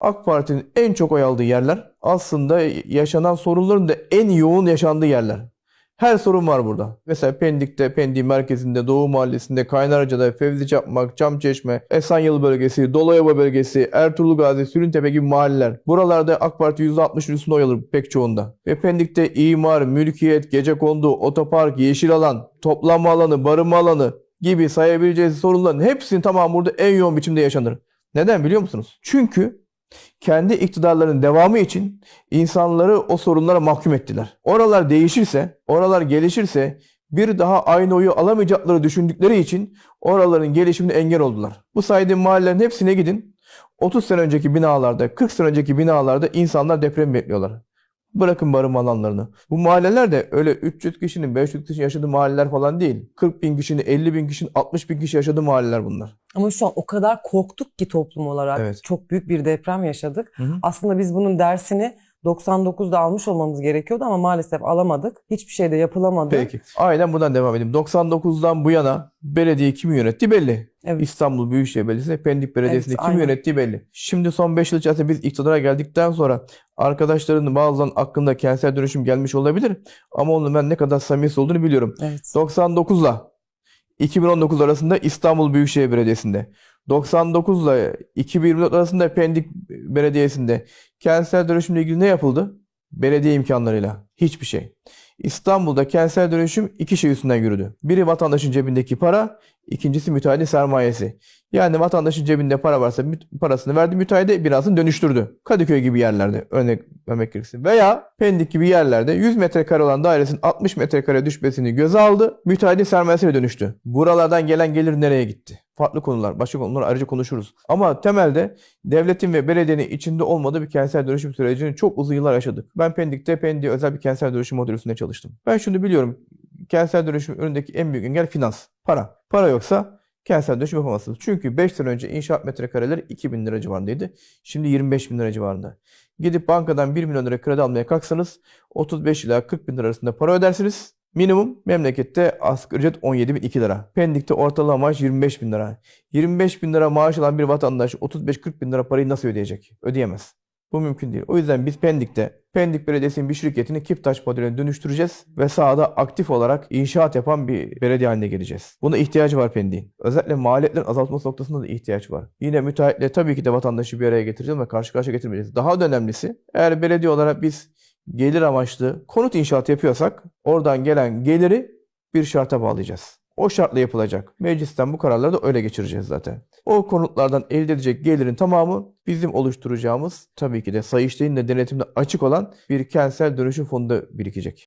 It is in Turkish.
AK Parti'nin en çok oy aldığı yerler aslında yaşanan sorunların da en yoğun yaşandığı yerler. Her sorun var burada. Mesela Pendik'te, Pendik merkezinde, Doğu Mahallesi'nde, Kaynarca'da, Fevzi Çakmak, Çamçeşme, Esenyurt bölgesi, Dolayova bölgesi, Ertuğrul Gazi, Sürüntepe gibi mahalleler. Buralarda AK Parti %60'ın üstünde oy alır pek çoğunda. Ve Pendik'te imar, mülkiyet, gecekondu, otopark, yeşil alan, toplanma alanı, barınma alanı gibi sayabileceğiniz sorunların hepsinin tamamı burada en yoğun biçimde yaşanır. Neden biliyor musunuz? Çünkü kendi iktidarlarının devamı için insanları o sorunlara mahkum ettiler. Oralar değişirse, oralar gelişirse bir daha aynı oyu alamayacakları düşündükleri için oraların gelişimine engel oldular. Bu saydığım mahallelerin hepsine gidin. 30 sene önceki binalarda, 40 sene önceki binalarda insanlar deprem bekliyorlar. Bırakın barınma alanlarını. Bu mahalleler de öyle 300 kişinin, 500 kişinin yaşadığı mahalleler falan değil. 40 bin kişinin, 50 bin kişinin, 60 bin kişi yaşadığı mahalleler bunlar. Ama şu an o kadar korktuk ki toplum olarak. Evet. Çok büyük bir deprem yaşadık. Hı hı. Aslında biz bunun dersini 99'da almış olmamız gerekiyordu ama maalesef alamadık. Hiçbir şey de yapılamadı. Peki. Aynen buradan devam edeyim. 99'dan bu yana belediye kimi yönetti belli. Evet. İstanbul Büyükşehir Belediyesi, Pendik Belediyesi'ni Evet, kim aynen. yönettiği belli. Şimdi son 5 yıl içerisinde biz iktidara geldikten sonra arkadaşların bazılarının aklında kentsel dönüşüm gelmiş olabilir. Ama onun ben ne kadar samimi olduğunu biliyorum. Evet. 99'la 2019 arasında İstanbul Büyükşehir Belediyesi'nde, 99'la 2024 arasında Pendik Belediyesi'nde kentsel dönüşümle ilgili ne yapıldı? Belediye imkanlarıyla. Hiçbir şey. İstanbul'da kentsel dönüşüm iki şey üstünden yürüdü. Biri vatandaşın cebindeki para, ikincisi müteahhitin sermayesi. Yani vatandaşın cebinde para varsa parasını verdi müteahhide binasını dönüştürdü. Kadıköy gibi yerlerde örnek vermek gerekirse. Veya Pendik gibi yerlerde 100 metrekare olan dairesinin 60 metrekare düşmesini göze aldı. Müteahhitin sermayesine dönüştü. Buralardan gelen gelir nereye gitti? Farklı konular, başka konular ayrıca konuşuruz. Ama temelde devletin ve belediyenin içinde olmadığı bir kentsel dönüşüm sürecini çok uzun yıllar yaşadık. Ben Pendik'te Pendik'e özel bir kentsel dönüşüm modeli çalıştım. Ben şunu biliyorum. Kentsel dönüşüm önündeki en büyük engel finans, para. Para yoksa kentsel dönüşüm yapamazsınız. Çünkü 5 sene önce inşaat metrekareleri 2000 lira civarındaydı. Şimdi 25 bin lira civarında. Gidip bankadan 1 milyon lira kredi almaya kalksanız 35 ila 40 bin lira arasında para ödersiniz. Minimum memlekette asgari ücret 17 bin 2 lira. Pendik'te ortalama maaş 25 bin lira. 25 bin lira maaş alan bir vatandaş 35-40 bin lira parayı nasıl ödeyecek? Ödeyemez. Bu mümkün değil. O yüzden biz Pendik'te Pendik Belediyesi'nin bir şirketini Kiptaş modeline dönüştüreceğiz ve sahada aktif olarak inşaat yapan bir belediye haline geleceğiz. Buna ihtiyacı var Pendik'in. Özellikle maliyetlerin azaltması noktasında da ihtiyaç var. Yine müteahhitle tabii ki de vatandaşı bir araya getireceğiz ve karşı karşıya getirmeyeceğiz. Daha da önemlisi eğer belediye olarak biz gelir amaçlı konut inşaatı yapıyorsak oradan gelen geliri bir şarta bağlayacağız. O şartla yapılacak. Meclisten bu kararları da öyle geçireceğiz zaten. O konutlardan elde edecek gelirin tamamı bizim oluşturacağımız tabii ki de Sayıştay'ın da denetimde açık olan bir kentsel dönüşüm fonunda birikecek.